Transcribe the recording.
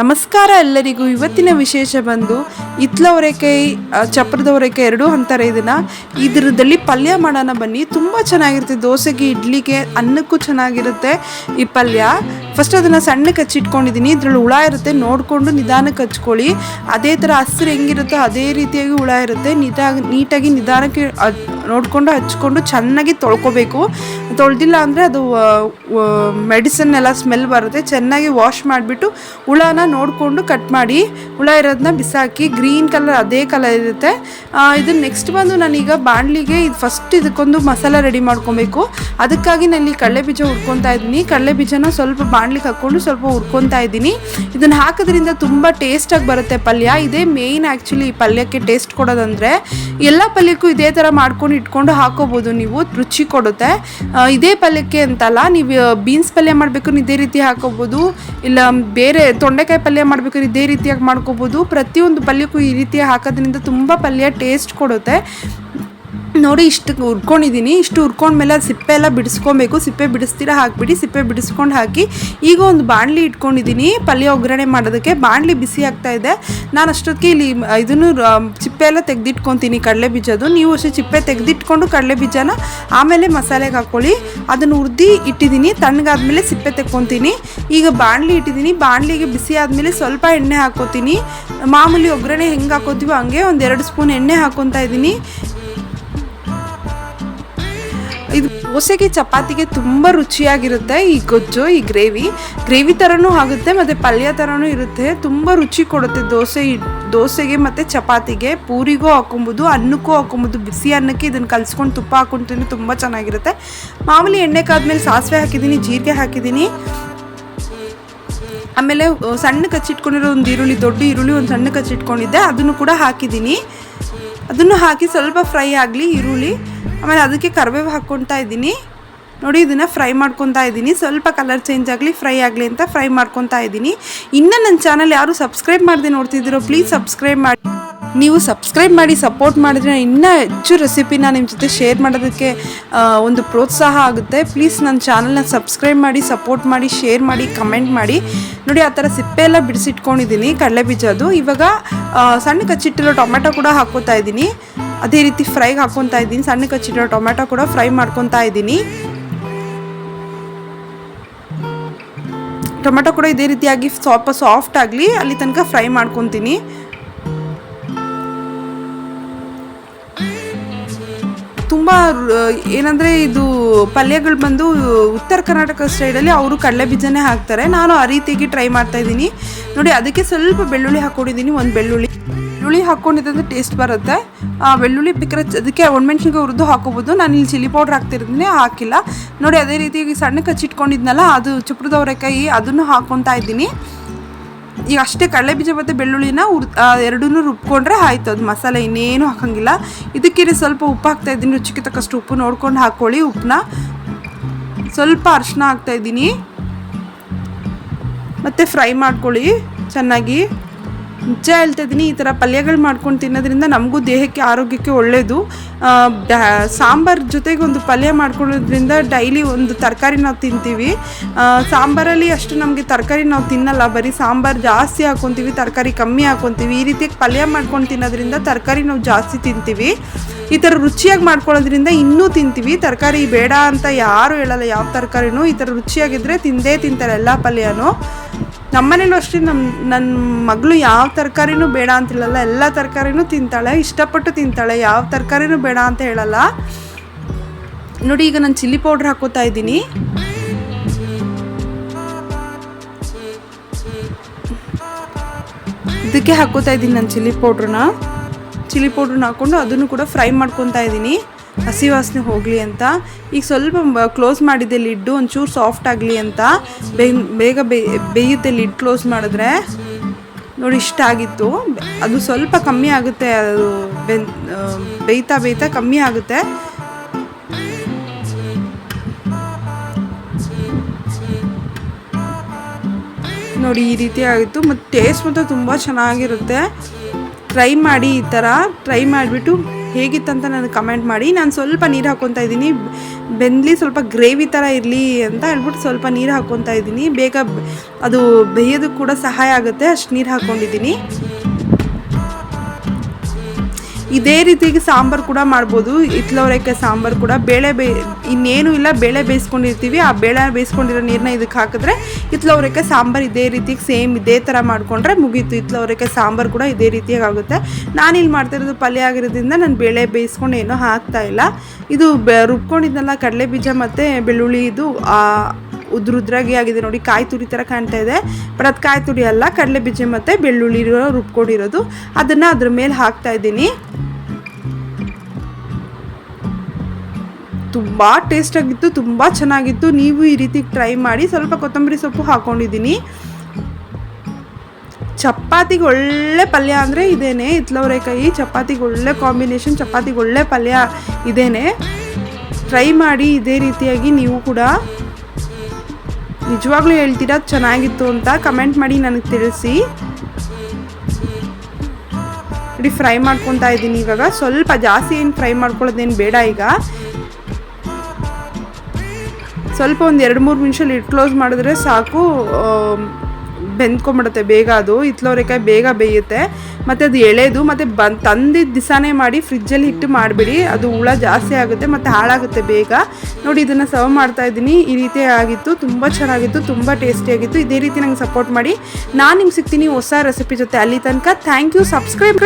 ನಮಸ್ಕಾರ ಎಲ್ಲರಿಗೂ. ಇವತ್ತಿನ ವಿಶೇಷ ಬಂದು ಇತ್ಲವರೆಕಾಯಿ ಚಪ್ರದವರೆಕಾಯಿ ಎರಡೂ ಅಂತಾರೆ ಇದನ್ನ. ಇದರದಲ್ಲಿ ಪಲ್ಯ ಮಾಡೋಣ ಬನ್ನಿ. ತುಂಬ ಚೆನ್ನಾಗಿರುತ್ತೆ. ದೋಸೆಗೆ, ಇಡ್ಲಿಗೆ ಅನ್ನಕ್ಕೂ ಚೆನ್ನಾಗಿರುತ್ತೆ ಈ ಪಲ್ಯ. ಫಸ್ಟ್ ಅದನ್ನು ಸಣ್ಣಕ್ಕೆ ಹಚ್ಚಿಟ್ಕೊಂಡಿದ್ದೀನಿ ಇದ್ರಲ್ಲಿ ಹುಳ ಇರುತ್ತೆ. ನೋಡಿಕೊಂಡು ನಿಧಾನಕ್ಕೆ ಹಚ್ಕೊಳ್ಳಿ ಅದೇ ಥರ ಹಸಿರು ಹೆಂಗಿರುತ್ತೋ ಅದೇ ರೀತಿಯಾಗಿ ಹುಳ ಇರುತ್ತೆ. ನೀಟಾಗಿ ನೀಟಾಗಿ ನಿಧಾನಕ್ಕೆ ನೋಡಿಕೊಂಡು ಹಚ್ಕೊಂಡು ಚೆನ್ನಾಗಿ ತೊಳ್ಕೊಬೇಕು. ತೊಳೆದಿಲ್ಲ ಅಂದರೆ ಅದು ಮೆಡಿಸನ್ ಎಲ್ಲ ಸ್ಮೆಲ್ ಬರುತ್ತೆ. ಚೆನ್ನಾಗಿ ವಾಶ್ ಮಾಡಿಬಿಟ್ಟು ಹುಳನ ನೋಡಿಕೊಂಡು ಕಟ್ ಮಾಡಿ, ಹುಳ ಇರೋದನ್ನ ಬಿಸಾಕಿ ಗ್ರೀನ್ ಕಲರ್ ಅದೇ ಕಲರ್ ಇರುತ್ತೆ. ಇದು ನೆಕ್ಸ್ಟ್ ಬಂದು ನಾನೀಗ ಬಾಣಲಿಗೆ ಇದು ಫಸ್ಟ್ ಇದಕ್ಕೊಂದು ಮಸಾಲ ರೆಡಿ ಮಾಡ್ಕೊಬೇಕು. ಅದಕ್ಕಾಗಿ ನಾನು ಕಡಲೆ ಬೀಜ ಹುರ್ಕೊತಾ ಇದ್ದೀನಿ. ಕಡಲೆ ಬೀಜನ ಸ್ವಲ್ಪ ಬಾಣಲಿಗೆ ಹಾಕ್ಕೊಂಡು ಸ್ವಲ್ಪ ಹುರ್ಕೊತಾ ಇದ್ದೀನಿ. ಇದನ್ನು ಹಾಕೋದ್ರಿಂದ ತುಂಬ ಟೇಸ್ಟಾಗಿ ಬರುತ್ತೆ ಪಲ್ಯ. ಇದೇ ಮೇಯ್ನ್ ಆ್ಯಕ್ಚುಲಿ ಪಲ್ಯಕ್ಕೆ ಟೇಸ್ಟ್ ಕೊಡೋದಂದರೆ, ಎಲ್ಲ ಪಲ್ಯಕ್ಕೂ ಇದೇ ಥರ ಮಾಡ್ಕೊಂಡು ಇಟ್ಕೊಂಡು ಹಾಕೋಬೋದು ನೀವು, ರುಚಿ ಕೊಡುತ್ತೆ. ಇದೇ ಪಲ್ಯಕ್ಕೆ ಅಂತಲ್ಲ, ನೀವು ಬೀನ್ಸ್ ಪಲ್ಯ ಮಾಡಬೇಕು ಇದೇ ರೀತಿ ಹಾಕೋಬೋದು, ಇಲ್ಲ ಬೇರೆ ತೊಂಡೆಕಾಯಿ ಪಲ್ಯ ಮಾಡಬೇಕು ಇದೇ ರೀತಿಯಾಗಿ ಮಾಡ್ಕೋಬೋದು. ಪ್ರತಿಯೊಂದು ಪಲ್ಯಕ್ಕೂ ಈ ರೀತಿ ಹಾಕೋದ್ರಿಂದ ತುಂಬ ಪಲ್ಯ ಟೇಸ್ಟ್ ಕೊಡುತ್ತೆ. ನೋಡಿ, ಇಷ್ಟು ಹುರ್ಕೊಂಡಿದ್ದೀನಿ ಇಷ್ಟು ಹುರ್ಕೊಂಡ್ಮೇಲೆ ಸಿಪ್ಪೆ ಎಲ್ಲ ಬಿಡಿಸ್ಕೊಬೇಕು. ಸಿಪ್ಪೆ ಬಿಡಿಸ್ತೀರಾ ಹಾಕಿಬಿಡಿ. ಸಿಪ್ಪೆ ಬಿಡಿಸ್ಕೊಂಡು ಹಾಕಿ ಈಗ ಒಂದು ಬಾಣಲಿ ಇಟ್ಕೊಂಡಿದ್ದೀನಿ ಪಲ್ಯ ಒಗ್ಗರಣೆ ಮಾಡೋದಕ್ಕೆ. ಬಾಣಲಿ ಬಿಸಿ ಆಗ್ತಾ ಇದೆ. ನಾನು ಅಷ್ಟೊತ್ತಿಗೆ ಇಲ್ಲಿ ಇದನ್ನು ಚಿಪ್ಪೆ ಎಲ್ಲ ತೆಗೆದಿಟ್ಕೊತೀನಿ ಕಡಲೆ ಬೀಜದ್ದು. ನೀವು ಅಷ್ಟೇ ಚಿಪ್ಪೆ ತೆಗೆದಿಟ್ಕೊಂಡು ಕಡಲೆ ಬೀಜನ ಆಮೇಲೆ ಮಸಾಲೆಗೆ ಹಾಕ್ಕೊಳ್ಳಿ. ಅದನ್ನು ಹುರ್ದು ಇಟ್ಟಿದ್ದೀನಿ ತಣ್ಣಗಾದ್ಮೇಲೆ ಸಿಪ್ಪೆ ತೆಕ್ಕೊತೀನಿ. ಈಗ ಬಾಣಲಿ ಇಟ್ಟಿದ್ದೀನಿ ಬಾಣಲಿಗೆ ಬಿಸಿ ಆದಮೇಲೆ ಸ್ವಲ್ಪ ಎಣ್ಣೆ ಹಾಕೋತೀನಿ ಮಾಮೂಲಿ ಒಗ್ಗರಣೆ ಹೆಂಗೆ ಹಾಕೋತೀವೋ ಹಂಗೆ ಒಂದು ಎರಡು ಸ್ಪೂನ್ ಎಣ್ಣೆ ಹಾಕೊತಾ ಇದ್ದೀನಿ. ಇದು ದೋಸೆಗೆ ಚಪಾತಿಗೆ ತುಂಬ ರುಚಿಯಾಗಿರುತ್ತೆ. ಈ ಗೊಜ್ಜು, ಈ ಗ್ರೇವಿ. ಗ್ರೇವಿ ಥರನೂ ಆಗುತ್ತೆ, ಮತ್ತು ಪಲ್ಯ ಥರನೂ ಇರುತ್ತೆ. ತುಂಬ ರುಚಿ ಕೊಡುತ್ತೆ ದೋಸೆ ದೋಸೆಗೆ ಮತ್ತು ಚಪಾತಿಗೆ. ಪೂರಿಗೂ ಹಾಕೊಬೋದು, ಅನ್ನಕ್ಕೂ ಹಾಕೊಬೋದು. ಬಿಸಿ ಅನ್ನಕ್ಕೆ ಇದನ್ನು ಕಲಿಸ್ಕೊಂಡು ತುಪ್ಪ ಹಾಕೊಂಡು ತುಂಬ ಚೆನ್ನಾಗಿರುತ್ತೆ. ಮಾಮೂಲಿ ಎಣ್ಣೆ ಕಾದ್ಮೇಲೆ ಸಾಸಿವೆ ಹಾಕಿದ್ದೀನಿ, ಜೀರಿಗೆ ಹಾಕಿದ್ದೀನಿ. ಆಮೇಲೆ ಸಣ್ಣ ಕಚ್ಚಿಟ್ಕೊಂಡಿರೋ ಒಂದು ಈರುಳ್ಳಿ, ದೊಡ್ಡ ಈರುಳ್ಳಿ ಒಂದು ಸಣ್ಣ ಕಚ್ಚಿಟ್ಕೊಂಡಿದ್ದೆ. ಅದನ್ನು ಕೂಡ ಹಾಕಿದ್ದೀನಿ. ಅದನ್ನು ಹಾಕಿ ಸ್ವಲ್ಪ ಫ್ರೈ ಆಗಲಿ, ಈರುಳ್ಳಿ, ಆಮೇಲೆ ಅದಕ್ಕೆ ಕರಿಬೇವು ಹಾಕ್ಕೊತಾ ಇದ್ದೀನಿ. ನೋಡಿ, ಇದನ್ನು ಫ್ರೈ ಮಾಡ್ಕೊತಾ ಇದ್ದೀನಿ. ಸ್ವಲ್ಪ ಕಲರ್ ಚೇಂಜ್ ಆಗಲಿ, ಫ್ರೈ ಆಗಲಿ ಅಂತ ಫ್ರೈ ಮಾಡ್ಕೊತಾ ಇದ್ದೀನಿ. ಇನ್ನೂ ನನ್ನ ಚಾನಲ್ ಯಾರು ಸಬ್ಸ್ಕ್ರೈಬ್ ಮಾಡದೆ ನೋಡ್ತಿದ್ದೀರೋ ಪ್ಲೀಸ್ ಸಬ್ಸ್ಕ್ರೈಬ್ ಮಾಡಿ. ನೀವು ಸಬ್ಸ್ಕ್ರೈಬ್ ಮಾಡಿ, ಸಪೋರ್ಟ್ ಮಾಡಿದ್ರೆ ಇನ್ನೂ ಹೆಚ್ಚು ರೆಸಿಪಿನ ನಿಮ್ಮ ಜೊತೆ ಶೇರ್ ಮಾಡೋದಕ್ಕೆ ಒಂದು ಪ್ರೋತ್ಸಾಹ ಆಗುತ್ತೆ. ಪ್ಲೀಸ್ ನನ್ನ ಚಾನಲ್ನ ಸಬ್ಸ್ಕ್ರೈಬ್ ಮಾಡಿ, ಸಪೋರ್ಟ್ ಮಾಡಿ, ಶೇರ್ ಮಾಡಿ, ಕಮೆಂಟ್ ಮಾಡಿ. ನೋಡಿ, ಆ ಥರ ಸಿಪ್ಪೆ ಎಲ್ಲ ಬಿಡಿಸಿಟ್ಕೊಂಡಿದ್ದೀನಿ, ಕಡಲೆ ಅದು ಇವಾಗ ಸಣ್ಣ ಕಚ್ಚಿಟ್ಟಿರೋ ಟೊಮೆಟೊ ಕೂಡ ಹಾಕ್ಕೊತಾ ಇದ್ದೀನಿ. ಅದೇ ರೀತಿ ಫ್ರೈಗೆ ಹಾಕ್ಕೊತಾ ಇದ್ದೀನಿ. ಸಣ್ಣ ಕಚ್ಚಿಟ್ಟಿರೋ ಟೊಮೆಟೊ ಕೂಡ ಫ್ರೈ ಮಾಡ್ಕೊತಾ ಇದ್ದೀನಿ. ಟೊಮೆಟೊ ಕೂಡ ಇದೇ ರೀತಿಯಾಗಿ ಸ್ವಲ್ಪ ಸಾಫ್ಟ್ ಆಗಲಿ, ಅಲ್ಲಿ ತನಕ ಫ್ರೈ ಮಾಡ್ಕೊತೀನಿ. ತುಂಬ ಏನಂದರೆ ಇದು ಪಲ್ಯಗಳು ಬಂದು ಉತ್ತರ ಕರ್ನಾಟಕ ಸ್ಟೈಲಲ್ಲಿ ಅವರು ಕಡಲೆ ಬೀಜನೇ ಹಾಕ್ತಾರೆ. ನಾನು ಆ ರೀತಿಯಾಗಿ ಟ್ರೈ ಮಾಡ್ತಾ ಇದ್ದೀನಿ. ನೋಡಿ, ಅದಕ್ಕೆ ಸ್ವಲ್ಪ ಬೆಳ್ಳುಳ್ಳಿ ಹಾಕ್ಕೊಂಡಿದ್ದೀನಿ, ಒಂದು ಬೆಳ್ಳುಳ್ಳಿ. ಬೆಳ್ಳುಳ್ಳಿ ಹಾಕ್ಕೊಂಡಿದ್ದಂದ್ರೆ ಟೇಸ್ಟ್ ಬರುತ್ತೆ. ಆ ಬೆಳ್ಳುಳ್ಳಿ ಬಿಕ್ಕರೆ ಅದಕ್ಕೆ ಒಣಮೆಣ್ಸಿನ್ಕಾಯಿ ಹುರಿದು ಹಾಕೋಬೋದು. ನಾನು ಇಲ್ಲಿ ಚಿಲ್ಲಿ ಪೌಡ್ರ್ ಹಾಕ್ತಿರ್ತೀನಿ ಹಾಕಿಲ್ಲ. ನೋಡಿ, ಅದೇ ರೀತಿಯಾಗಿ ಸಣ್ಣ ಕಚ್ಚಿಟ್ಕೊಂಡಿದ್ನಲ್ಲ ಅದು ಚುಪ್ರದವರೆಕಾಯಿ, ಅದನ್ನು ಹಾಕ್ಕೊತಾ ಇದ್ದೀನಿ. ಈಗ ಅಷ್ಟೇ ಕಡಲೆ ಬೀಜ ಮತ್ತು ಬೆಳ್ಳುಳ್ಳಿನ ಉರ್ ಎರಡೂ ರುಬ್ಕೊಂಡ್ರೆ ಆಯ್ತು. ಅದು ಮಸಾಲೆ ಇನ್ನೇನು ಹಾಕೋಂಗಿಲ್ಲ. ಇದಕ್ಕೇನೆ ಸ್ವಲ್ಪ ಉಪ್ಪು ಹಾಕ್ತಾ ಇದ್ದೀನಿ. ರುಚಿಗೆ ತಕ್ಕಷ್ಟು ಉಪ್ಪು ನೋಡ್ಕೊಂಡು ಹಾಕ್ಕೊಳ್ಳಿ ಉಪ್ಪನ್ನ. ಸ್ವಲ್ಪ ಅರಿಶಿನ ಹಾಕ್ತಾಯಿದ್ದೀನಿ ಮತ್ತು ಫ್ರೈ ಮಾಡ್ಕೊಳ್ಳಿ ಚೆನ್ನಾಗಿ. ನಿಜ ಹೇಳ್ತಾ ಇದ್ದೀನಿ, ಈ ಥರ ಪಲ್ಯಗಳು ಮಾಡ್ಕೊಂಡು ತಿನ್ನೋದ್ರಿಂದ ನಮಗೂ ದೇಹಕ್ಕೆ, ಆರೋಗ್ಯಕ್ಕೆ ಒಳ್ಳೆಯದು ಸಾಂಬಾರ್ ಜೊತೆಗೆ ಒಂದು ಪಲ್ಯ ಮಾಡ್ಕೊಳ್ಳೋದ್ರಿಂದ ಡೈಲಿ ಒಂದು ತರಕಾರಿ ನಾವು ತಿಂತೀವಿ. ಸಾಂಬಾರಲ್ಲಿ ಅಷ್ಟು ನಮಗೆ ತರಕಾರಿ ನಾವು ತಿನ್ನಲ್ಲ, ಬರೀ ಸಾಂಬಾರು ಜಾಸ್ತಿ ಹಾಕ್ಕೊತೀವಿ ತರಕಾರಿ ಕಮ್ಮಿ ಹಾಕ್ಕೊತೀವಿ ಈ ರೀತಿ ಪಲ್ಯ ಮಾಡ್ಕೊಂಡು ತಿನ್ನೋದ್ರಿಂದ ತರಕಾರಿ ನಾವು ಜಾಸ್ತಿ ತಿಂತೀವಿ. ಈ ಥರ ರುಚಿಯಾಗಿ ಮಾಡ್ಕೊಳ್ಳೋದ್ರಿಂದ ಇನ್ನೂ ತಿಂತೀವಿ. ತರಕಾರಿ ಬೇಡ ಅಂತ ಯಾರು ಹೇಳಲ್ಲ, ಯಾವ ತರಕಾರಿನೂ ಈ ಥರ ರುಚಿಯಾಗಿದ್ದರೆ ತಿಂದೇ ತಿಂತಾರೆ ಎಲ್ಲ ಪಲ್ಯನೂ. ನಮ್ಮನೇಲೂ ಅಷ್ಟೇ ನಮ್ಮ ನನ್ನ ಮಗಳು ಯಾವ ತರಕಾರಿನೂ ಬೇಡ ಅಂತಿಲ್ಲಲ್ಲ, ಎಲ್ಲ ತರಕಾರಿನೂ ತಿಂತಾಳೆ, ಇಷ್ಟಪಟ್ಟು ತಿಂತಾಳೆ, ಯಾವ ತರಕಾರಿನೂ ಬೇಡ ಅಂತ ಹೇಳಲ್ಲ. ನೋಡಿ, ಈಗ ನಾನು ಚಿಲ್ಲಿ ಪೌಡ್ರ್ ಹಾಕೋತಾ ಇದ್ದೀನಿ. ಇದಕ್ಕೆ ಹಾಕೋತಾ ಇದ್ದೀನಿ ನಾನು ಚಿಲ್ಲಿ ಪೌಡ್ರನ್ನ. ಚಿಲ್ಲಿ ಪೌಡ್ರನ್ನ ಹಾಕ್ಕೊಂಡು ಅದನ್ನು ಕೂಡ ಫ್ರೈ ಮಾಡ್ಕೊತಾ ಇದ್ದೀನಿ. ಹಸಿ ವಾಸನೆ ಹೋಗಲಿ ಅಂತ. ಈಗ ಸ್ವಲ್ಪ ಕ್ಲೋಸ್ ಮಾಡಿದ್ದೆ ಲಿಡ್ಡು ಒಂಚೂರು ಸಾಫ್ಟ್ ಆಗಲಿ ಅಂತ. ಬೇಗ ಬೇಯುತ್ತೆ ಲಿಡ್ ಕ್ಲೋಸ್ ಮಾಡಿದ್ರೆ. ನೋಡಿ ಇಷ್ಟ ಆಗಿತ್ತು. ಅದು ಸ್ವಲ್ಪ ಕಮ್ಮಿ ಆಗುತ್ತೆ, ಅದು ಬೆನ್ ಬೇಯ್ತಾ ಬೇಯ್ತಾ ಕಮ್ಮಿ ಆಗುತ್ತೆ. ನೋಡಿ ಈ ರೀತಿ ಆಗಿತ್ತು. ಮತ್ತು ಟೇಸ್ಟ್ ಮಾತ್ರ ತುಂಬ ಚೆನ್ನಾಗಿರುತ್ತೆ. ಟ್ರೈ ಮಾಡಿ ಈ ಥರ ಟ್ರೈ ಮಾಡಿಬಿಟ್ಟು ಹೇಗಿತ್ತಂತ ನನಗೆ ಕಮೆಂಟ್ ಮಾಡಿ. ನಾನು ಸ್ವಲ್ಪ ನೀರು ಹಾಕ್ಕೊತಾ ಇದ್ದೀನಿ. ಬೆಂದ್ಲಿ ಸ್ವಲ್ಪ ಗ್ರೇವಿ ಥರ ಇರಲಿ ಅಂತ ಹೇಳ್ಬಿಟ್ಟು ಸ್ವಲ್ಪ ನೀರು ಹಾಕ್ಕೊತಾ ಇದ್ದೀನಿ. ಬೇಗ ಅದು ಬೇಯೋದಕ್ಕೆ ಕೂಡ ಸಹಾಯ ಆಗುತ್ತೆ. ಅಷ್ಟು ನೀರು ಹಾಕ್ಕೊಂಡಿದ್ದೀನಿ ಇದೇ ರೀತಿಗೆ ಸಾಂಬಾರು ಕೂಡ ಮಾಡ್ಬೋದು. ಇತ್ಲವರೆಕಾಯಿ ಸಾಂಬಾರು ಕೂಡ ಬೇಳೆ ಬೇ, ಇನ್ನೇನು ಇಲ್ಲ, ಬೇಳೆ ಬೇಯಿಸ್ಕೊಂಡಿರ್ತೀವಿ. ಆ ಬೇಳೆ ಬೇಯಿಸ್ಕೊಂಡಿರೋ ನೀರನ್ನ ಇದಕ್ಕೆ ಹಾಕಿದ್ರೆ ಇತ್ಲವರೆಕಾಯಿ ಸಾಂಬಾರು ಇದೇ ರೀತಿಗೆ ಸೇಮ್ ಇದೇ ಥರ ಮಾಡಿಕೊಂಡ್ರೆ ಮುಗೀತು. ಇತ್ಲವರೆಕಾಯಿ ಸಾಂಬಾರು ಕೂಡ ಇದೇ ರೀತಿಯಾಗಿ ಆಗುತ್ತೆ. ನಾನಿಲ್ಲಿ ಮಾಡ್ತಿರೋದು ಪಲ್ಯ ಆಗಿರೋದ್ರಿಂದ ನಾನು ಬೇಳೆ ಬೇಯಿಸ್ಕೊಂಡು ಏನೂ ಹಾಕ್ತಾ ಇಲ್ಲ. ಇದು ಬೆ ರುಬ್ಕೊಂಡಿದ್ದೆಲ್ಲ ಕಡಲೆ ಬೀಜ ಮತ್ತು ಬೆಳ್ಳುಳ್ಳಿ, ಇದು ಉದ್ರುದ್ರಾಗಿ ಆಗಿದೆ ನೋಡಿ, ಕಾಯಿ ತುರಿ ಥರ ಕಾಣ್ತಾ ಇದೆ. ಬಟ್ ಅದು ಕಾಯಿ ತುರಿ ಅಲ್ಲ, ಕಡಲೆ ಬೀಜ ಮತ್ತು ಬೆಳ್ಳುಳ್ಳಿ ರುಬ್ಕೊಂಡಿರೋದು. ಅದನ್ನು ಅದ್ರ ಮೇಲೆ ಹಾಕ್ತಾ ಇದ್ದೀನಿ. ತುಂಬ ಟೇಸ್ಟಾಗಿತ್ತು ತುಂಬ ಚೆನ್ನಾಗಿತ್ತು. ನೀವು ಈ ರೀತಿ ಟ್ರೈ ಮಾಡಿ ಸ್ವಲ್ಪ ಕೊತ್ತಂಬರಿ ಸೊಪ್ಪು ಹಾಕ್ಕೊಂಡಿದ್ದೀನಿ ಚಪಾತಿಗೆ ಒಳ್ಳೆ ಪಲ್ಯ ಅಂದರೆ ಇದೇನೆ. ಇತ್ಲವರೆಕಾಯಿ ಚಪಾತಿಗೆ ಒಳ್ಳೆ ಕಾಂಬಿನೇಷನ್ ಚಪಾತಿಗೆ ಒಳ್ಳೆ ಪಲ್ಯ ಇದೇನೆ. ಟ್ರೈ ಮಾಡಿ ಇದೇ ರೀತಿಯಾಗಿ ನೀವು ಕೂಡ ನಿಜವಾಗ್ಲೂ ಹೇಳ್ತೀರಾ ಚೆನ್ನಾಗಿತ್ತು ಅಂತ ಕಮೆಂಟ್ ಮಾಡಿ ನನಗೆ ತಿಳಿಸಿ. ಫ್ರೈ ಮಾಡ್ಕೊತಾ ಇದ್ದೀನಿ ಇವಾಗ. ಸ್ವಲ್ಪ ಜಾಸ್ತಿ ಏನು ಫ್ರೈ ಮಾಡ್ಕೊಳ್ಳೋದೇನು ಬೇಡ ಈಗ. ಸ್ವಲ್ಪ ಒಂದು ಎರಡು ಮೂರು ನಿಮಿಷ ಇಟ್ಟು ಕ್ಲೋಸ್ ಮಾಡಿದ್ರೆ ಸಾಕು ಬೆಂದ್ಕೊಂಬಿಡುತ್ತೆ ಬೇಗ ಅದು. ಹಿತ್ಲೋರೆಕಾಯಿ ಬೇಗ ಬೇಯುತ್ತೆ. ಮತ್ತು ಅದು ಎಳೆದು, ಮತ್ತು ಬನ್ ತಂದಿದ್ದ ದಿಸಾನೇ ಮಾಡಿ ಫ್ರಿಜ್ಜಲ್ಲಿ ಇಟ್ಟು ಮಾಡಿಬಿಡಿ. ಅದು ಹುಳ ಜಾಸ್ತಿ ಆಗುತ್ತೆ, ಮತ್ತು ಹಾಳಾಗುತ್ತೆ ಬೇಗ. ನೋಡಿ, ಇದನ್ನು ಸರ್ವ್ ಮಾಡ್ತಾ ಇದ್ದೀನಿ. ಈ ರೀತಿ ಆಗಿತ್ತು, ತುಂಬ ಚೆನ್ನಾಗಿತ್ತು, ತುಂಬ ಟೇಸ್ಟಿಯಾಗಿತ್ತು ಇದೇ ರೀತಿ ನಂಗೆ ಸಪೋರ್ಟ್ ಮಾಡಿ. ನಾನು ನಿಮ್ಗೆ ಸಿಗ್ತೀನಿ ಹೊಸ ರೆಸಿಪಿ ಜೊತೆ ಅಲ್ಲಿ ತನಕ. Thank you subscribe